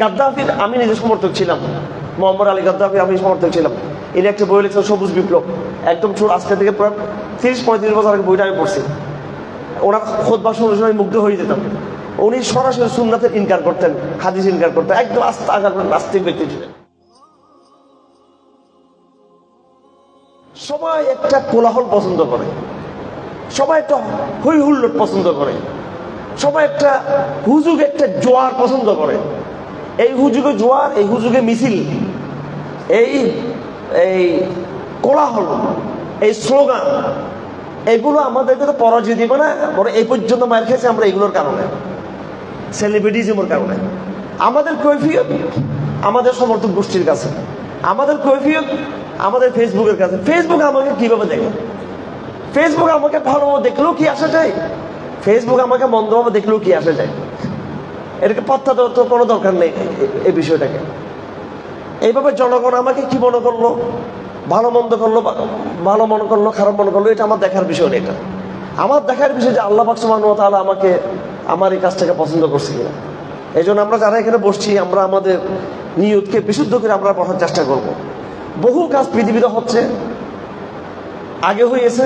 গাদ্দাফির আমি নিজে সমর্থক ছিলাম। মোহাম্মদ আলী গাদ্দাফি, আমি সমর্থক ছিলাম। এর একটা বই লিখছেন সবুজ বিপ্লব। একদম ছোট, আজকে থেকে প্রায় তিরিশ, পঁয়ত্রিশ বছর আগে বইটা আমি পড়ছি। ওনার খোদ বা শুনে শুনে মুগ্ধ হয়ে যেতাম। উনি সরাসরি সুন্নাতের ইনকার করতেন, হাদিস ইনকার করতেন, একদম আস্তে আগার নাস্তিক ব্যক্তি ছিলেন। সবাই একটা কোলাহল পছন্দ করে। সবাই একটা হই হুল্লোড় পছন্দ করে। সবাই একটা হুজুগ, একটা জোয়ার পছন্দ করে। এই হুজুগে জোয়ার, এই হুজুগে মিছিল, এই এই কোলাহল, এই স্লোগান, এগুলো আমাদেরকে তো পরাজয় দিবে না। বরং এই পর্যন্ত মার খেয়েছে আমরা এগুলোর কারণে সেলিব্রিটিজমের কারণে। আমাদের কৈফিয়ত আমাদের সমর্থক গোষ্ঠীর কাছে, আমাদের কৈফিয়ত আমাদের ফেসবুকের কাছে। ফেসবুক আমাকে কীভাবে দেখে? ফেসবুক আমাকে ভালোভাবে দেখলেও কি আসা যায়? ফেসবুক আমাকে মন্দভাবে দেখলেও কি আসা যায়? এটাকে পাত্তা তো কোনো দরকার নেই এই বিষয়টাকে। এইভাবে জনগণ আমাকে কি মনে করল? ভালো মন্দ করল ভালো মনে করল, খারাপ মনে করল, এটা আমার দেখার বিষয় না এটা। আমার দেখার বিষয় যে আল্লাহ বাকসমান তাহলে আমাকে, আমার এই কাজটাকে পছন্দ করছে কিনা। এই জন্য আমরা যারা এখানে বসছি, আমরা আমাদের নিয়তকে বিশুদ্ধ করে আমরা পড়ার চেষ্টা করব। বহু কাজ পৃথিবীতে হচ্ছে, আগে হয়েছে,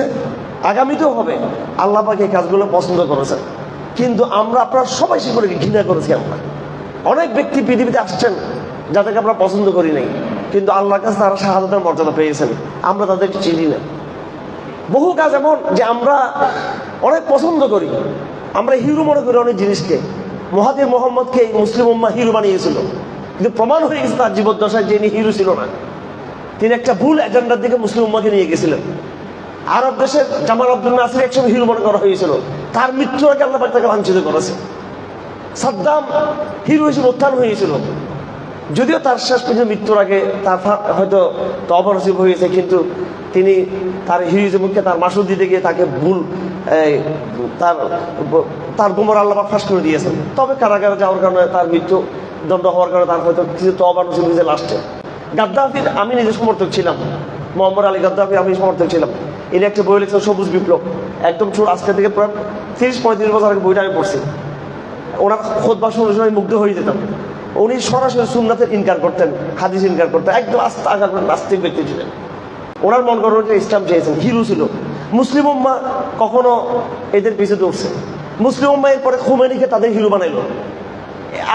আগামীতেও হবে। আল্লাহ পাকে এই কাজগুলো পছন্দ করেছেন। কিন্তু আমরা আপনার সবাই সেগুলোকে ঘৃণা করেছি আমরা। অনেক ব্যক্তি পৃথিবীতে আসছেন যাদেরকে আমরা পছন্দ করি নাই, কিন্তু আল্লাহর কাছে তারা শাহাদাতের মর্যাদা পেয়েছেন। আমরা তাদেরকে চিনি না। বহু কাজ এমন যে আমরা অনেক পছন্দ করি। আমরা হিরো মনে করি অনেক জিনিসকে। মহাদির মোহাম্মদকে এই মুসলিম উম্মা হিরো বানিয়েছিল। কিন্তু প্রমাণ হয়ে গেছে তার জীবদ্দশায় যে ইনি হিরো ছিল না। তিনি একটা ভুল এজেন্ডার দিকে মুসলিম উম্মাকে নিয়ে গেছিলেন। আরব দেশের জামাল আব্দুল নাসির একসময় হিরো মনে করা হয়েছিল। তার মৃত্যু আগে আল্লাহ তাকে লাঞ্ছিত করেছে। সাদ্দাম হিরো হিসেবে উত্থান হয়েছিল। যদিও তার শেষ পর্যন্ত মৃত্যুর আগে তার হয়তো তবর নসিব হয়েছে, কিন্তু তিনি তার হিরোইজমকে তার মাসুদ দিতে গিয়ে তাকে ভুল তার তার বোমর আল্লাহ ফাঁস করে দিয়েছেন। তবে কারাগারে যাওয়ার কারণে তার মৃত্যু দণ্ড হওয়ার কারণে তার হয়তো কিছু তবা নসিব হয়েছে লাস্টে। গাদ্দাফির, আমি নিজে সমর্থক ছিলাম। মোহাম্মদ আলী গাদ্দাফি, আমি সমর্থক ছিলাম। এর একটা বই লিখছেন সবুজ বিপ্লব। একদম ছোট, আজকে থেকে প্রায় তিরিশ পঁয়ত্রিশ বছর আগে বইটা আমি পড়ছি। ওনার খোদ শুনে শুনে মুগ্ধ হয়ে যেতাম। উনি সরাসরি সুন্নাতের ইনকার করতেন হাদিস ইনকার করতেন, একদম আস্তে আগার নাস্তিক ব্যক্তি ছিলেন। ওনার মন যে ইসলাম চেয়েছেন, হিরো ছিল। মুসলিম উম্মা কখনো এদের পিছনে উঠছে মুসলিম উম্মা এরপরে খুমেনিকে তাদের হিরো বানাইল।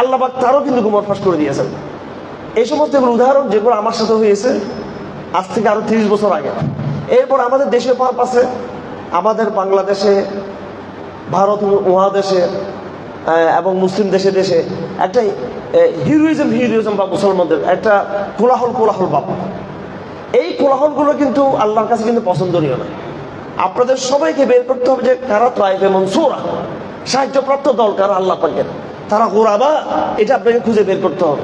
আল্লাহ পাক তারও কিন্তু গুমর ফাঁস করে দিয়েছেন। এই সমস্ত উদাহরণ যেগুলো আমার সাথে হয়েছে, আজ থেকে আরও তিরিশ বছর আগে। এরপর আমাদের দেশীয় পারপাসে আমাদের বাংলাদেশে, ভারত মহাদেশে এবং মুসলিম দেশে দেশে একটা হিরোইজম হিরোইজম বা মুসলমানদের একটা কোলাহল কোলাহল ভাব। এই কোলাহলগুলো কিন্তু আল্লাহর কাছে কিন্তু পছন্দনীয় না। আপনাদের সবাইকে বের করতে হবে যে কারা ত্রাইফে মনসুরা? সাহায্যপ্রাপ্ত দল কারা আল্লাহ পাকের? তারা গোরাবা এটা আপনাকে খুঁজে বের করতে হবে।